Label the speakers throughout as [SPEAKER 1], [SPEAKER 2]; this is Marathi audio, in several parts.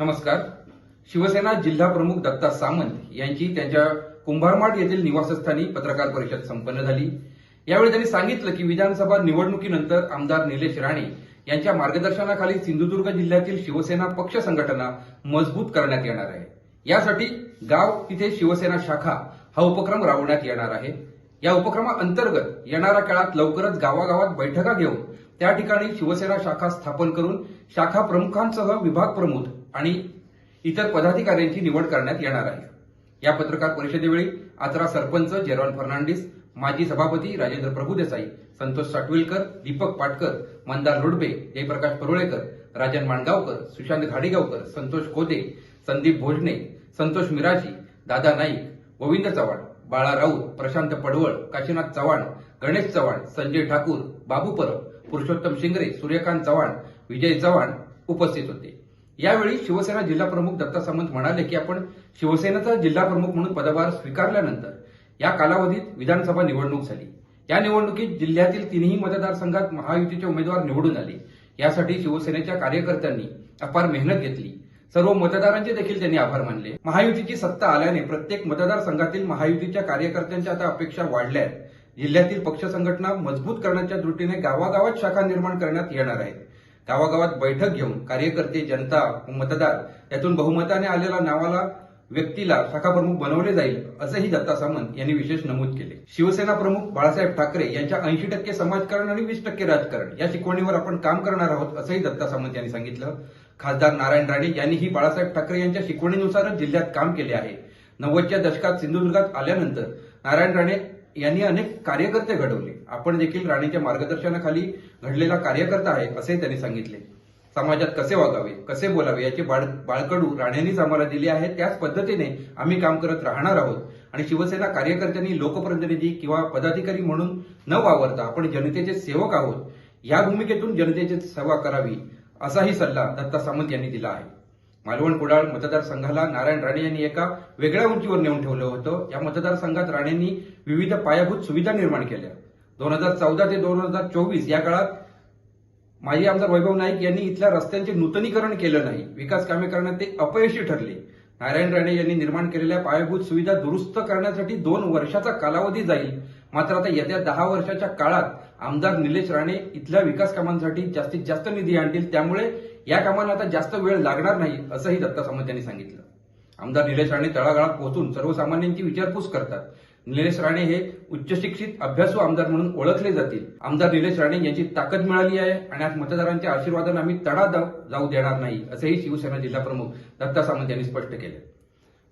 [SPEAKER 1] नमस्कार. शिवसेना जिल्हा प्रमुख दत्ता सामंत यांची त्यांच्या कुंभारमाड येथील निवासस्थानी पत्रकार परिषद संपन्न झाली. यावेळी त्यांनी सांगितलं की विधानसभा निवडणुकीनंतर आमदार निलेश राणे यांच्या मार्गदर्शनाखाली सिंधुदुर्ग जिल्ह्यातील शिवसेना पक्ष संघटना मजबूत करण्यात येणार आहे. यासाठी गाव तिथे शिवसेना शाखा हा उपक्रम राबवण्यात येणार आहे. या उपक्रमाअंतर्गत येणाऱ्या काळात लवकरच गावागावात बैठका घेऊन त्या ठिकाणी शिवसेना शाखा स्थापन करून शाखा प्रमुखांसह विभाग प्रमुख आणि इतर पदाधिकाऱ्यांची निवड करण्यात येणार आहे. या पत्रकार परिषदेवेळी आचरा सरपंच जेरॉन फर्नांडिस माजी सभापती राजेंद्र प्रभुदेसाई संतोष साटविलकर दीपक पाटकर मंदार रुडबे जयप्रकाश परुळेकर राजन माणगावकर सुशांत घाडीगावकर संतोष कोदे संदीप भोजने संतोष मिराजी दादा नाईक गोविंद चव्हाण बाळा राऊत प्रशांत पडवळ काशीनाथ चव्हाण गणेश चव्हाण संजय ठाकूर बाबू परब पुरुषोत्तम शिंगरे सूर्यकांत चव्हाण विजय चव्हाण उपस्थित होते. यावेळी शिवसेना जिल्हा प्रमुख दत्ता सामंत म्हणाले की आपण शिवसेनेचा जिल्हा प्रमुख म्हणून पदभार स्वीकारल्यानंतर या कालावधीत विधानसभा निवडणूक झाली. या निवडणुकीत जिल्ह्यातील तिन्ही मतदारसंघात महायुतीचे उमेदवार निवडून आले. यासाठी शिवसेनेच्या कार्यकर्त्यांनी अपार मेहनत घेतली. सर्व मतदारांचे देखील त्यांनी आभार मानले. महायुतीची सत्ता आल्याने प्रत्येक मतदारसंघातील महायुतीच्या कार्यकर्त्यांच्या आता अपेक्षा वाढल्या आहेत जिल्ह्यातील पक्ष संघटना मजबूत करण्याच्या दृष्टीने गावागावात शाखा निर्माण करण्यात येणार आहेत. गावागावात बैठक घेऊन कार्यकर्ते जनता व मतदार यातून बहुमताने आलेल्या नावाला व्यक्तीला शाखा प्रमुख बनवले जाईल असंही दत्ता सामंत यांनी विशेष नमूद केले. शिवसेना प्रमुख बाळासाहेब ठाकरे यांच्या ऐंशी टक्के समाजकारण आणि वीस टक्के राजकारण या शिकवणीवर आपण काम करणार आहोत असंही दत्ता सामंत यांनी सांगितलं. खासदार नारायण राणे यांनीही बाळासाहेब ठाकरे यांच्या शिकवणीनुसारच जिल्ह्यात काम केले आहे. नव्वदच्या दशकात सिंधुदुर्गात आल्यानंतर नारायण राणे यांनी अनेक कार्यकर्ते घडवले. आपण देखील राणेच्या मार्गदर्शनाखाली घडलेला कार्यकर्ता आहे असे त्यांनी सांगितले. समाजात कसे वागावे कसे बोलावे याचे बाळ बाळकडू राणेंनीच आम्हाला दिले आहे. त्याच पद्धतीने आम्ही काम करत राहणार आहोत. आणि शिवसेना कार्यकर्त्यांनी लोकप्रतिनिधी किंवा पदाधिकारी म्हणून न वावरता आपण जनतेचे सेवक आहोत. या भूमिकेतून जनतेची सेवा करावी असाही सल्ला दत्ता सामंत यांनी दिला आहे. मालवण कुडाळ मतदारसंघाला नारायण राणे यांनी एका वेगळ्या उंचीवर नेऊन ठेवलं होतं. या मतदारसंघात राणेंनी विविध पायाभूत सुविधा निर्माण केल्या. दोन हजार चौदा ते दोन हजार चोवीस या काळात माजी आमदार वैभव नाईक यांनी इथल्या रस्त्यांचे नूतनीकरण केलं नाही विकास कामे करण्यात ते अपयशी ठरले. नारायण राणे यांनी निर्माण केलेल्या पायाभूत सुविधा दुरुस्त करण्यासाठी दोन वर्षाचा कालावधी जाईल. मात्र आता येत्या दहा वर्षाच्या काळात आमदार निलेश राणे इथल्या विकास कामांसाठी जास्तीत जास्त निधी आणतील त्यामुळे या कामांना आता जास्त वेळ लागणार नाही असंही दत्ता सामंत यांनी सांगितलं. आमदार निलेश राणे तळागाळात पोहोचून सर्वसामान्यांची विचारपूस करतात. निलेश राणे हे उच्च शिक्षित अभ्यासू आमदार म्हणून ओळखले जातील. आमदार निलेश राणे यांची ताकद मिळाली आहे आणि आज मतदारांच्या आशीर्वादाने आम्ही तडा जाऊ- देणार नाही असंही शिवसेना जिल्हाप्रमुख दत्ता सामंत यांनी स्पष्ट केलं.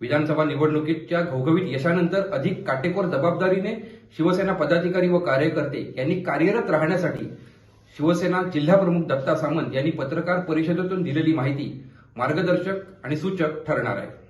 [SPEAKER 1] विधानसभा निवडणुकीच्या घवघवीत यशानंतर अधिक काटेकोर जबाबदारीने शिवसेना पदाधिकारी व कार्यकर्ते यांनी कार्यरत राहण्यासाठी शिवसेना जिल्हाप्रमुख दत्ता सामंत यांनी पत्रकार परिषदेतून दिलेली माहिती मार्गदर्शक आणि सूचक ठरणार आहे.